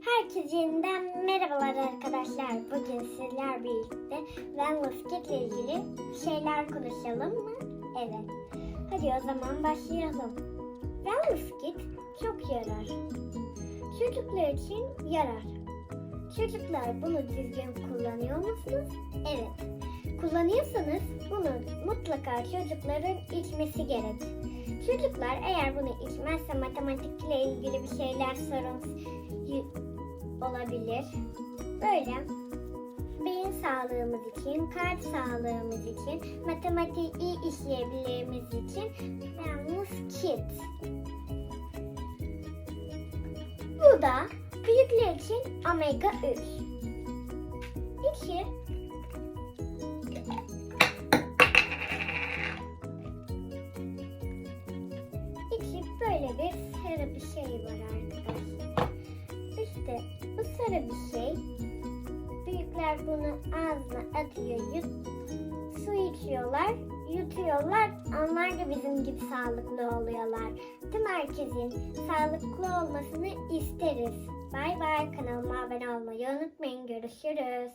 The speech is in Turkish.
Herkese yeniden merhabalar arkadaşlar. Bugün sizler birlikte Wellness Kit ile ilgili şeyler konuşalım mı? Evet. Hadi o zaman başlayalım. Wellness Kit çok yarar. Çocuklar için yarar. Çocuklar bunu düzgün kullanıyor musunuz? Evet. Kullanıyorsanız bunu mutlaka çocukların içmesi gerek. Çocuklar eğer bunu içmezse matematikle ilgili bir şeyler sorun olabilir. Böyle beyin sağlığımız için, kalp sağlığımız için, matematiği iyi işleyebilmemiz için Wellness Kit. Bu da büyükler için omega 3. İçi İçi böyle bir sarı bir şey var arkadaşlar. Sarı bir şey. Büyükler bunu ağzına atıyor, yut, su içiyorlar, yutuyorlar. Onlar da bizim gibi sağlıklı oluyorlar. Tüm herkesin sağlıklı olmasını isteriz. Bay bay kanalıma abone olmayı unutmayın. Görüşürüz.